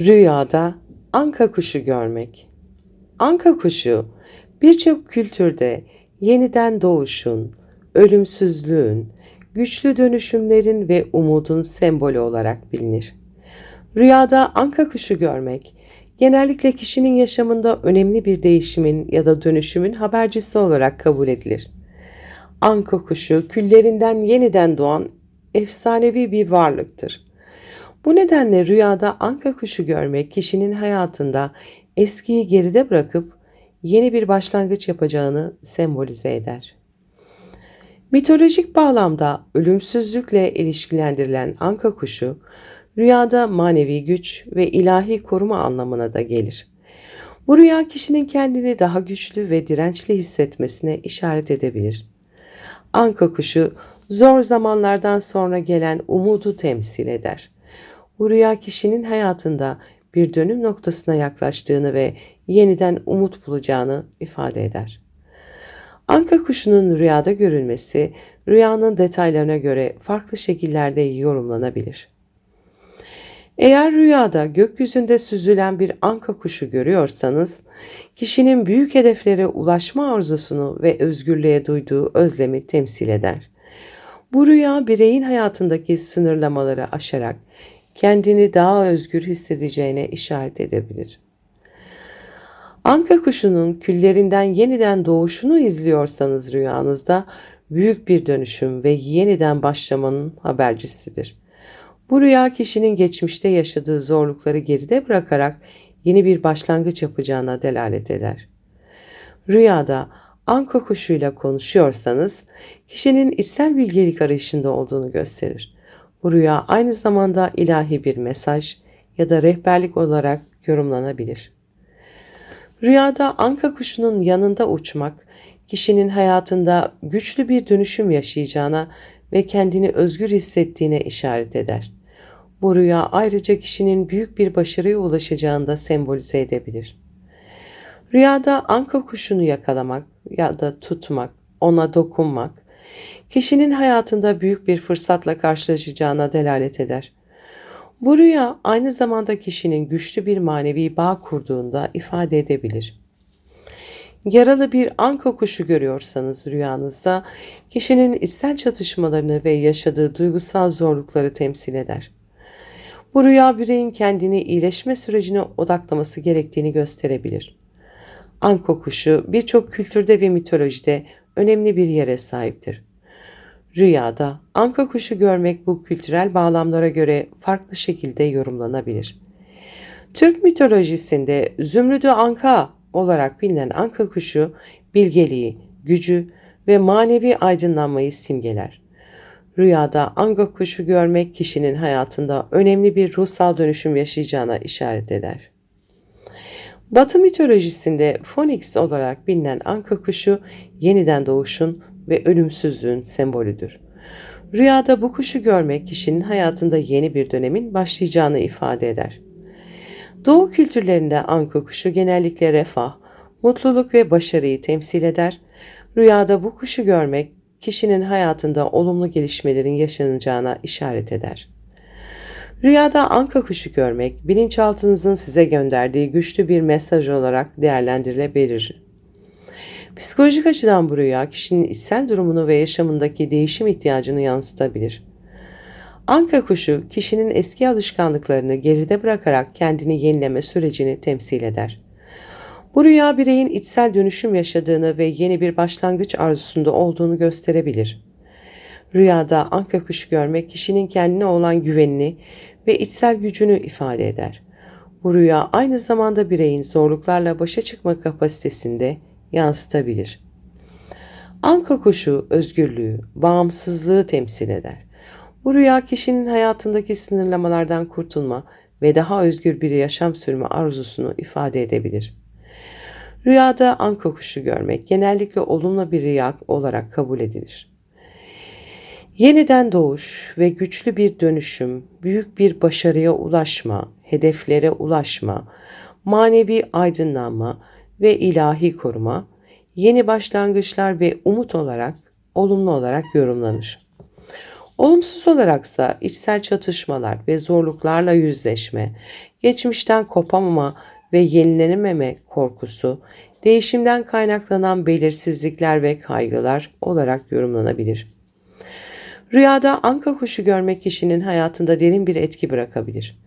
Rüyada anka kuşu görmek. Anka kuşu birçok kültürde yeniden doğuşun, ölümsüzlüğün, güçlü dönüşümlerin ve umudun sembolü olarak bilinir. Rüyada anka kuşu görmek genellikle kişinin yaşamında önemli bir değişimin ya da dönüşümün habercisi olarak kabul edilir. Anka kuşu küllerinden yeniden doğan efsanevi bir varlıktır. Bu nedenle rüyada anka kuşu görmek kişinin hayatında eskiyi geride bırakıp yeni bir başlangıç yapacağını sembolize eder. Mitolojik bağlamda ölümsüzlükle ilişkilendirilen anka kuşu rüyada manevi güç ve ilahi koruma anlamına da gelir. Bu rüya kişinin kendini daha güçlü ve dirençli hissetmesine işaret edebilir. Anka kuşu zor zamanlardan sonra gelen umudu temsil eder. Bu rüya kişinin hayatında bir dönüm noktasına yaklaştığını ve yeniden umut bulacağını ifade eder. Anka kuşunun rüyada görülmesi rüyanın detaylarına göre farklı şekillerde yorumlanabilir. Eğer rüyada gökyüzünde süzülen bir anka kuşu görüyorsanız, kişinin büyük hedeflere ulaşma arzusunu ve özgürlüğe duyduğu özlemi temsil eder. Bu rüya bireyin hayatındaki sınırlamaları aşarak kendini daha özgür hissedeceğine işaret edebilir. Anka kuşunun küllerinden yeniden doğuşunu izliyorsanız rüyanızda büyük bir dönüşüm ve yeniden başlamanın habercisidir. Bu rüya kişinin geçmişte yaşadığı zorlukları geride bırakarak yeni bir başlangıç yapacağına delalet eder. Rüyada anka kuşuyla konuşuyorsanız kişinin içsel bilgelik arayışında olduğunu gösterir. Bu rüya aynı zamanda ilahi bir mesaj ya da rehberlik olarak yorumlanabilir. Rüyada anka kuşunun yanında uçmak, kişinin hayatında güçlü bir dönüşüm yaşayacağına ve kendini özgür hissettiğine işaret eder. Bu rüya ayrıca kişinin büyük bir başarıya ulaşacağını da sembolize edebilir. Rüyada anka kuşunu yakalamak ya da tutmak, ona dokunmak, kişinin hayatında büyük bir fırsatla karşılaşacağına delalet eder. Bu rüya aynı zamanda kişinin güçlü bir manevi bağ kurduğunda ifade edebilir. Yaralı bir anka kuşu görüyorsanız rüyanızda kişinin içsel çatışmalarını ve yaşadığı duygusal zorlukları temsil eder. Bu rüya bireyin kendini iyileşme sürecine odaklaması gerektiğini gösterebilir. Anka kuşu birçok kültürde ve mitolojide önemli bir yere sahiptir. Rüyada anka kuşu görmek bu kültürel bağlamlara göre farklı şekilde yorumlanabilir. Türk mitolojisinde Zümrüdü Anka olarak bilinen anka kuşu bilgeliği, gücü ve manevi aydınlanmayı simgeler. Rüyada anka kuşu görmek kişinin hayatında önemli bir ruhsal dönüşüm yaşayacağına işaret eder. Batı mitolojisinde Phoenix olarak bilinen anka kuşu yeniden doğuşun ve ölümsüzlüğün sembolüdür. Rüyada bu kuşu görmek kişinin hayatında yeni bir dönemin başlayacağını ifade eder. Doğu kültürlerinde anka kuşu genellikle refah, mutluluk ve başarıyı temsil eder. Rüyada bu kuşu görmek kişinin hayatında olumlu gelişmelerin yaşanacağına işaret eder. Rüyada anka kuşu görmek bilinçaltınızın size gönderdiği güçlü bir mesaj olarak değerlendirilebilir. Psikolojik açıdan bu rüya kişinin içsel durumunu ve yaşamındaki değişim ihtiyacını yansıtabilir. Anka kuşu kişinin eski alışkanlıklarını geride bırakarak kendini yenileme sürecini temsil eder. Bu rüya bireyin içsel dönüşüm yaşadığını ve yeni bir başlangıç arzusunda olduğunu gösterebilir. Rüyada anka kuşu görmek kişinin kendine olan güvenini ve içsel gücünü ifade eder. Bu rüya aynı zamanda bireyin zorluklarla başa çıkma kapasitesinde yansıtabilir. Anka kuşu özgürlüğü, bağımsızlığı temsil eder. Bu rüya kişinin hayatındaki sınırlamalardan kurtulma ve daha özgür bir yaşam sürme arzusunu ifade edebilir. Rüyada anka kuşu görmek genellikle olumlu bir rüya olarak kabul edilir. Yeniden doğuş ve güçlü bir dönüşüm, büyük bir başarıya ulaşma, hedeflere ulaşma, manevi aydınlanma ve ilahi koruma, yeni başlangıçlar ve umut olarak olumlu olarak yorumlanır. Olumsuz olaraksa içsel çatışmalar ve zorluklarla yüzleşme, geçmişten kopamama ve yenilenememe korkusu, değişimden kaynaklanan belirsizlikler ve kaygılar olarak yorumlanabilir. Rüyada anka kuşu görmek kişinin hayatında derin bir etki bırakabilir.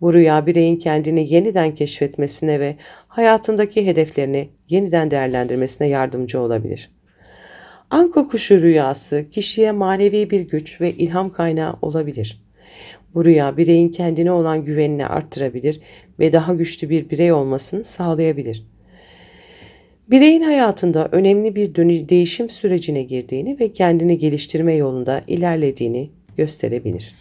Bu rüya bireyin kendini yeniden keşfetmesine ve hayatındaki hedeflerini yeniden değerlendirmesine yardımcı olabilir. Anka kuşu rüyası kişiye manevi bir güç ve ilham kaynağı olabilir. Bu rüya bireyin kendine olan güvenini arttırabilir ve daha güçlü bir birey olmasını sağlayabilir. Bireyin hayatında önemli bir değişim sürecine girdiğini ve kendini geliştirme yolunda ilerlediğini gösterebilir.